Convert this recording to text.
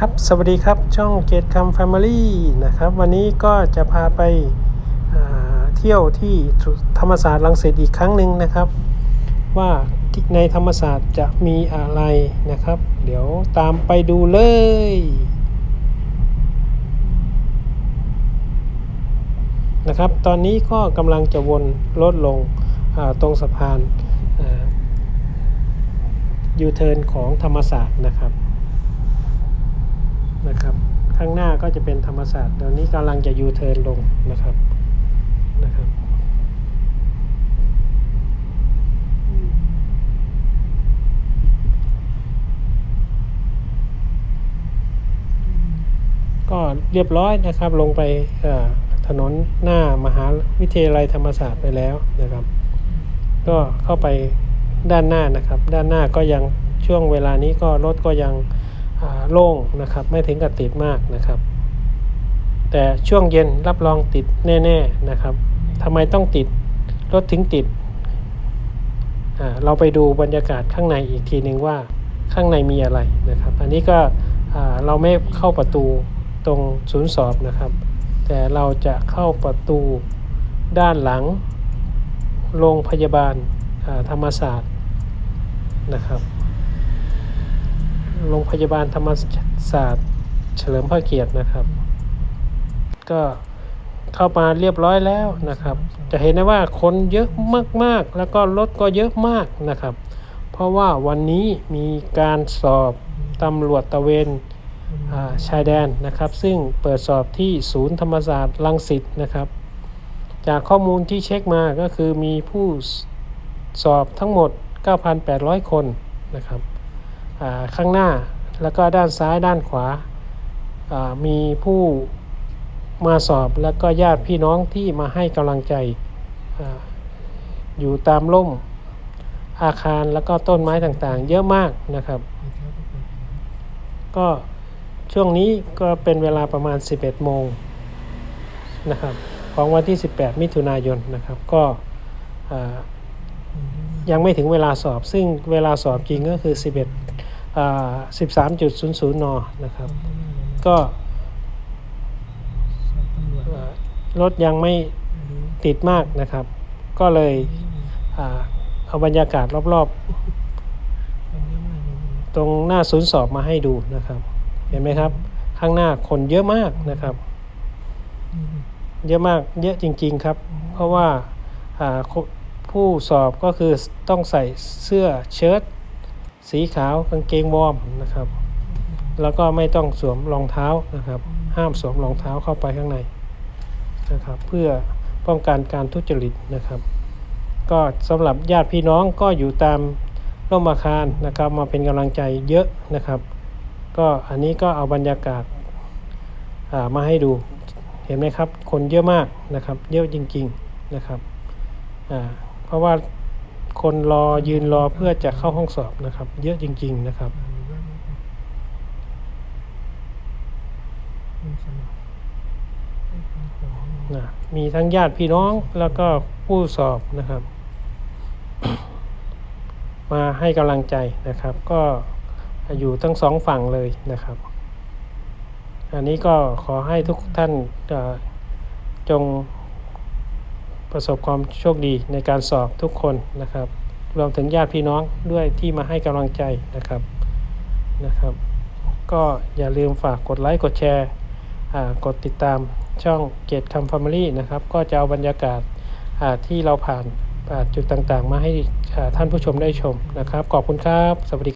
ครับ สวัสดีครับ ช่องเกตคำแฟมิลี่นะครับ วันนี้ก็จะพาไปเที่ยวที่ธรรมศาสตร์ลังสิตอีกครั้งหนึ่งนะครับ ว่าที่ในธรรมศาสตร์จะมีอะไรนะครับ เดี๋ยวตามไปดูเลยนะครับ ตอนนี้ก็กำลังจะวนรถลงตรงสะพานยูเทิร์นของธรรมศาสตร์นะครับ นะครับข้างหน้าก็จะเป็นธรรมศาสตร์เดี๋ยวนี้กำลังจะยูเทิร์นลงนะครับนะครับก็เรียบร้อยนะครับลงไปถนนหน้ามหาวิทยาลัยธรรมศาสตร์ไปแล้วนะครับ ก็เข้าไปด้านหน้านะครับ ด้านหน้าก็ยังช่วงเวลานี้ก็รถก็ยัง โล่งนะครับไม่ถึงกับติดมากนะครับ แต่ช่วงเย็นรับรองติดแน่ ๆนะครับทำไมต้องติดรถถึงติด เราไปดูบรรยากาศข้างในอีกทีหนึ่งว่าข้างในมีอะไรนะครับ อันนี้ก็เราไม่เข้าประตูตรงศูนย์สอบนะครับ แต่เราจะเข้าประตูด้านหลังโรงพยาบาลธรรมศาสตร์นะครับ โรงพยาบาลธรรมศาสตร์เฉลิมพระเกียรตินะครับ ก็เข้ามาเรียบร้อยแล้วนะครับ จะเห็นได้ว่าคนเยอะมากๆ แล้วก็รถก็เยอะมากนะครับ เพราะว่าวันนี้มีการสอบตำรวจตะเวนชายแดนนะครับ ซึ่งเปิดสอบที่ศูนย์ธรรมศาสตร์ลังสิตนะครับ จากข้อมูลที่เช็คมาก็คือมีผู้สอบทั้งหมด 9,800 คนนะครับ ข้างหน้าแล้วก็ด้านซ้ายด้านขวามีผู้มาสอบแล้วก็ญาติพี่น้องที่มาให้กำลังใจออยู่ตามร่มอาคารแล้วก็ต้นไม้ต่างๆ เยอะมากนะครับ ก็ช่วงนี้ก็เป็นเวลาประมาณ 11 โมงนะครับของวันที่ 18 มิถุนายนนะครับ ก็ยังไม่ถึงเวลาสอบ ซึ่งเวลาสอบจริงก็คือ 11อ่า 13.00 น นะครับ ก็เอ่อรถยังไม่ติดมากนะครับ ก็เลยอ่าเอาบรรยากาศรอบๆ ตรงหน้าศูนย์สอบมาให้ดูนะครับ เห็นไหมครับ ข้างหน้าคนเยอะมากนะครับ เยอะมากเยอะจริง ๆครับ เพราะว่าอ่าคุผู้สอบก็คือต้องใส่เสื้อเชิ้ต สีขาวกางเกงวอร์มนะครับ แล้วก็ไม่ต้องสวมรองเท้านะครับ ห้ามสวมรองเท้าเข้าไปข้างในนะครับ เพื่อป้องกันการทุจริตนะครับ ก็สำหรับญาติพี่น้องก็อยู่ตามร่มอาคารนะครับ มาเป็นกำลังใจเยอะนะครับ ก็อันนี้ก็เอาบรรยากาศอ่ามาให้ดูเห็นไหมครับ คนเยอะมากนะครับ เยอะจริง ๆนะครับอ่าเพราะว่า คนรอยืนรอเพื่อจะเข้าห้องสอบนะครับ เยอะจริง ๆ นะครับนะมีทั้งญาติพี่น้องแล้วก็ผู้สอบนะครับ มาให้กำลังใจนะครับ ก็อยู่ทั้งสองฝั่งเลยนะครับ อันนี้ก็ขอให้ทุกท่านจง ประสบความโชคดีในการสอบทุกคนนะครับ รวมถึงญาติพี่น้องด้วยที่มาให้กำลังใจนะครับนะครับ ก็อย่าลืมฝากกดไลค์กดแชร์อ่ากดติดตามช่องเกตคำ Family นะครับ ก็จะเอาบรรยากาศอ่าที่เราผ่านาจุดต่างๆ มาให้ท่านผู้ชมได้ชมนะครับ ขอบคุณครับ สวัสดี